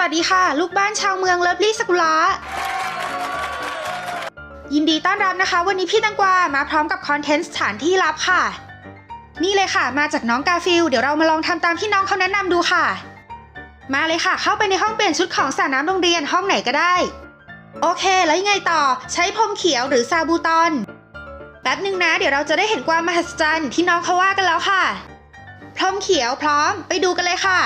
วัสดีค่ะ ลูกบ้านชาวเมืองเลิฟลี่สกุละยินดีต้อนรับนะคะ วันนี้พี่ตังกวามาพร้อมกับคอนเทนต์สถานที่ลับค่ะ นี่เลยค่ะ มาจากน้องกาฟิลเดี๋ยวเรามาลองทำตามที่น้องเขาแนะนำดูค่ะ มาเลยค่ะ เข้าไปในห้องเปลี่ยนชุดของสระน้ำโรงเรียนห้องไหนก็ได้ โอเค แล้วยังไงต่อใช้พรมเขียวหรือซาบูตอนแป๊บหนึ่งนะ เดี๋ยวเราจะได้เห็นความมหัศจรรย์ที่น้องเขาว่ากันแล้วค่ะพรมเขียวพร้อม ไปดูกันเลยค่ะ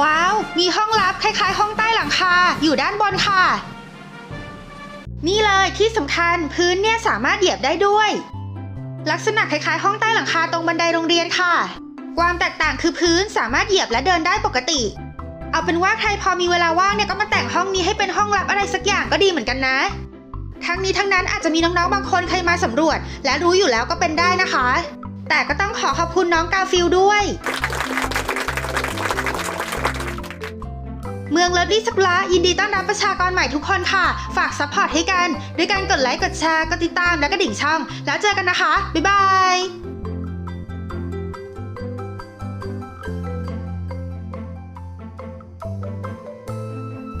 ว้าว มีห้องลับคล้ายๆ ห้องใต้หลังคา อยู่ด้านบนค่ะ นี่เลยที่สำคัญพื้นเนี่ยสามารถเหยียบได้ด้วย ลักษณะคล้ายๆ ห้องใต้หลังคาตรงบันไดโรงเรียนค่ะ ความแตกต่างคือพื้นสามารถเหยียบและเดินได้ปกติ เอาเป็นว่าใครพอมีเวลาว่างเนี่ยก็มาแต่งห้องนี้ให้เป็นห้องลับอะไรสักอย่างก็ดีเหมือนกันนะ ทั้งนี้ทั้งนั้นอาจจะมีน้องๆบางคนเคยมาสำรวจ และรู้อยู่แล้วก็เป็นได้นะคะ แต่ก็ต้องขอขอบคุณน้องกาฟิลด้วย เมืองเลิฟลี่สกุละยินดีต้อนรับประชากรใหม่ทุกคนค่ะ ฝากซัพพอร์ตให้กัน ด้วยการกดไลค์ กดแชร์ กดติดตามและกระดิ่งช่อง แล้วเจอกันนะคะ บ๊ายบาย